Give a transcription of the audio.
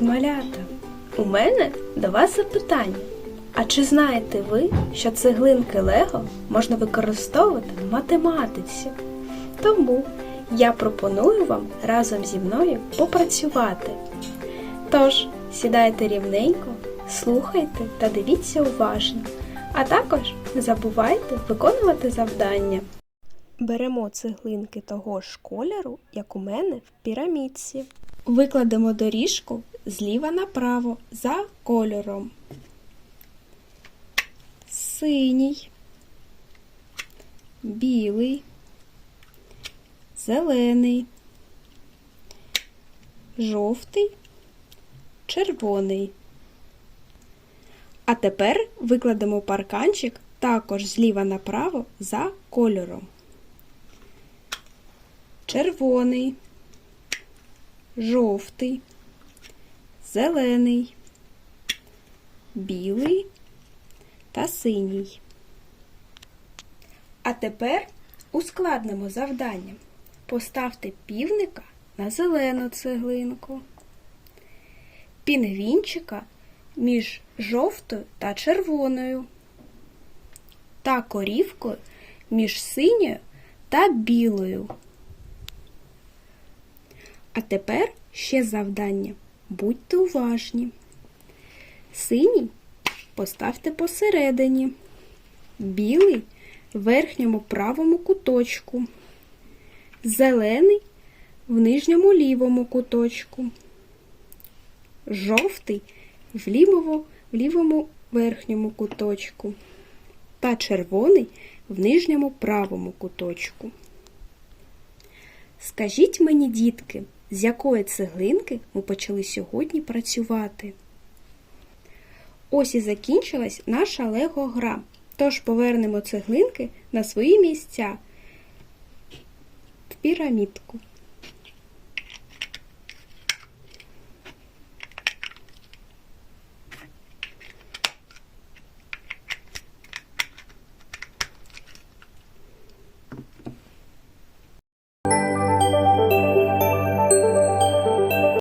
малята! У мене до вас запитання. А чи знаєте ви, що цеглинки Лего можна використовувати в математиці? Тому я пропоную вам разом зі мною попрацювати. Тож, сідайте рівненько, слухайте та дивіться уважно, а також не забувайте виконувати завдання. Беремо цеглинки того ж кольору, як у мене в пірамідці. Викладемо доріжку зліва направо за кольором. Синій, білий, зелений, жовтий, червоний. А тепер викладемо парканчик також зліва направо за кольором. Червоний, жовтий, зелений, білий та синій. А тепер ускладнимо завдання. Поставте півника на зелену цеглинку, пінгвінчика між жовтою та червоною, та корівкою між синьою та білою. А тепер ще завдання. Будьте уважні. Синій поставте посередині, білий в верхньому правому куточку, зелений в нижньому лівому куточку, жовтий в лівому, в лівому верхньому куточку та червоний в нижньому правому куточку. Скажіть мені, дітки, з якої цеглинки ми почали сьогодні працювати? Ось і закінчилась наша лего-гра. Тож повернемо цеглинки на свої місця в пірамідку.